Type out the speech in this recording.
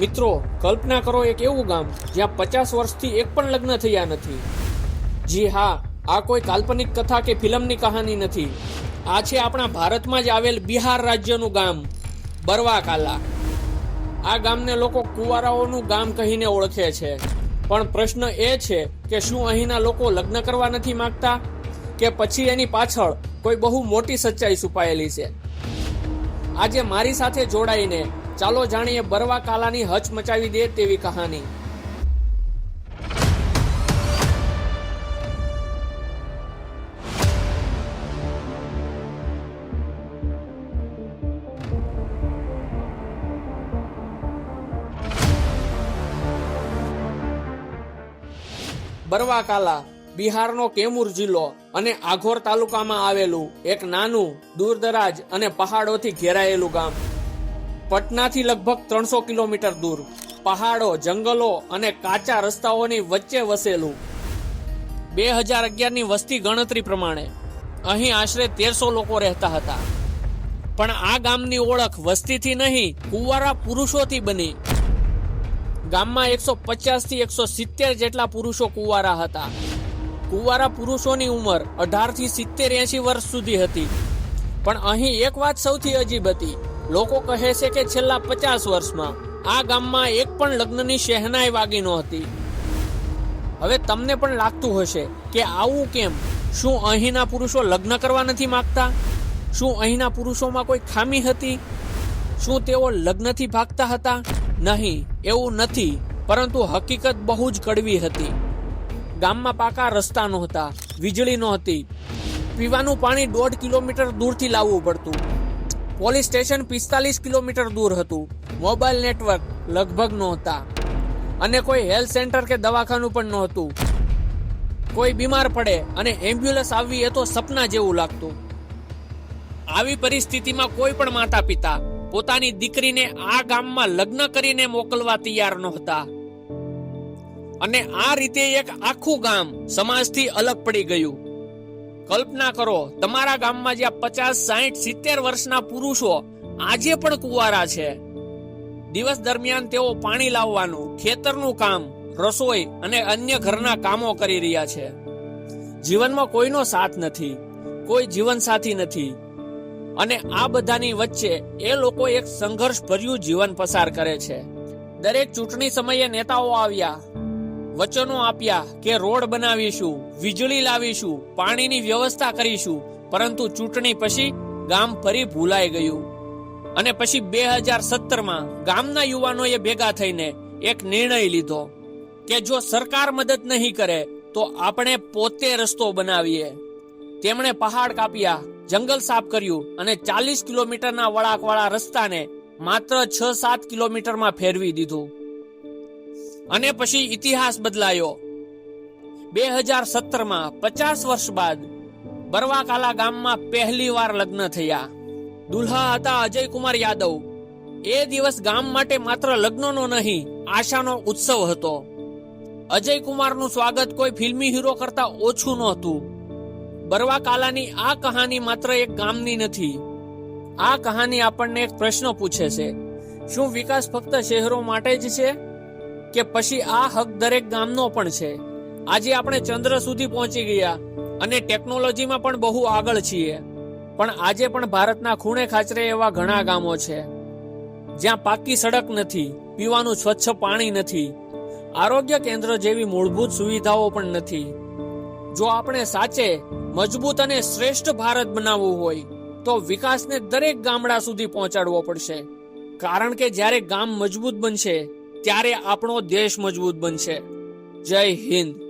મિત્રો, કલ્પના કરો એક એવું ગામ જ્યાં પચાસ વર્ષથી એક પણ લગ્ન થયા નથી. જી હા, આ કોઈ કાલ્પનિક કથા કે ફિલ્મની કહાની નથી. આ છે આપણા ભારતમાં જ આવેલ બિહાર રાજ્યનું ગામ, બરવાકાલા. આ ગામને લોકો કુંવારાઓનું ગામ કહીને ઓળખે છે. પણ પ્રશ્ન એ છે કે શું અહીંના લોકો લગ્ન કરવા નથી માંગતા? કે પછી એની પાછળ કોઈ બહુ મોટી સચ્ચાઈ છુપાયેલી છે? આજે મારી સાથે જોડાઈને ચાલો જાણીએ બરવા કાલાની હચ મચાવી દે તેવી કહાની. બરવા કાલા બિહારનો કેમુર જિલ્લો અને આઘોર તાલુકામાં આવેલું એક નાનું દૂરદરાજ અને પહાડોથી ઘેરાયેલું ગામ. પટનાથી લગભગ ત્રણસો કિલોમીટર દૂર. પહાડો, જંગલો અને કાચા રસ્તાઓની વચ્ચે વસેલું. બે હજાર અગિયારની વસ્તી ગણતરી પ્રમાણે અહીં આશરે તેરસો લોકો રહેતા હતા. પણ આ ગામની ઓળખ વસ્તીથી નહીં, કુંવારા પુરુષોથી બની. ગામમાં એકસો પચાસથી એકસો સિત્તેર જેટલા પુરુષો કુંવારા હતા. કુંવારા પુરુષોની ઉંમર અઢારથી સિત્તેર એંશી વર્ષ સુધી હતી. પણ અહીં એક વાત સૌથી અજીબ હતી. લોકો કહે છે કે છેલ્લા પચાસ વર્ષમાં આ ગામમાં એક પણ લગ્નની શહેનાઈ વાગી નહોતી. હવે તમને પણ લાગતું હશે કે આવું કેમ? શું અહીંના પુરુષો લગ્ન કરવા નથી માગતા? શું અહીંના પુરુષોમાં કોઈ ખામી હતી? શું તેઓ લગ્નથી ભાગતા હતા? નહીં, એવું નથી, પરંતુ હકીકત બહુ જ કડવી હતી. ગામમાં પાકા રસ્તા નહોતા, વીજળી નહોતી. પીવાનું પાણી દોઢ કિલોમીટર દૂરથી લાવવું પડતું. પોલીસ સ્ટેશન પિસ્તાલીસ કિલોમીટર દૂર હતું. મોબાઈલ નેટવર્ક લગભગ નહોતા. અને કોઈ હેલ્થ સેન્ટર કે દવાખાનું પણ નહોતું. કોઈ બીમાર પડે અને એમ્બ્યુલન્સ આવવી એ તો સપના જેવું લાગતું. આવી પરિસ્થિતિમાં કોઈ પણ માતા પિતા પોતાની દીકરીને આ ગામમાં લગ્ન કરીને મોકલવા તૈયાર નહોતા. અને આ રીતે એક આખું ગામ સમાજથી અલગ પડી ગયું. કલ્પના કરો, તમારા ગામમાં જ્યાં પચાસ સાઠ સિત્તેર વર્ષના પુરુષો આજે પણ કુંવારા છે. દિવસ દરમિયાન તેઓ પાણી લાવવાનું, ખેતરનું કામ, રસોઈ અને અન્ય ઘરના કામો કરી રહ્યા છે. જીવનમાં કોઈનો સાથ નથી, કોઈ જીવનસાથી નથી. અને આ બધાની વચ્ચે એ લોકો એક સંઘર્ષ ભર્યું જીવન પસાર કરે છે. દરેક ચૂંટણી સમયે નેતાઓ આવ્યા વચનો આપ્યા કે રોડ બનાવીશું, વીજળી લાવીશું, પાણીની વ્યવસ્થા કરીશું, પરંતુ ચૂંટણી પછી ગામ ફરી ભૂલાઈ ગયું. અને પછી બે હજાર સત્તરમાં ગામના યુવાનોએ ભેગા થઈને એક નિર્ણય લીધો કે જો સરકાર મદદ નહીં કરે, તો આપણે પોતે રસ્તો બનાવીએ. તેમણે પહાડ કાપ્યા, જંગલ સાફ કર્યું અને ચાલીસ કિલોમીટરના વળાંકવાળા રસ્તાને માત્ર છ સાત કિલોમીટરમાં ફેરવી દીધું. અને પછી ઇતિહાસ બદલાયો. બે હજાર સત્તરમાં પચાસ વર્ષ બાદ બરવાકાલા ગામમાં પહેલી વાર લગ્ન થયા. દુલ્હા હતા અજય કુમાર યાદવ. એ દિવસ ગામ માટે માત્ર લગ્નનો નહીં, આશાનો ઉત્સવ હતો. અજય કુમારનું સ્વાગત કોઈ ફિલ્મી હીરો કરતા ઓછું નહોતું. બરવા કાલાની આ કહાની માત્ર એક ગામની નથી. આ કહાની આપણને એક પ્રશ્ન પૂછે છે. શું વિકાસ ફક્ત શહેરો માટે જ છે? કે પછી આ હક દરેક ગામનો પણ છે. આજે આપણે ચંદ્ર સુધી પહોંચી ગયા અને ટેકનોલોજીમાં પણ બહુ આગળ છીએ. પણ આજે પણ ભારતના ખૂણે ખાચરે એવા ઘણા ગામો છે. જ્યાં પાકી સડક નથી, પીવાનું સ્વચ્છ પાણી નથી, આરોગ્ય કેન્દ્ર જેવી મૂળભૂત સુવિધાઓ પણ નથી. જો આપણે સાચે, મજબૂત અને શ્રેષ્ઠ ભારત બનાવવું હોય, તો વિકાસને દરેક ગામડા સુધી પહોંચાડવો પડશે. કારણ કે જ્યારે ગામ મજબૂત બનશે ત્યારે આપણો દેશ મજબૂત બનશે. જય હિન્દ.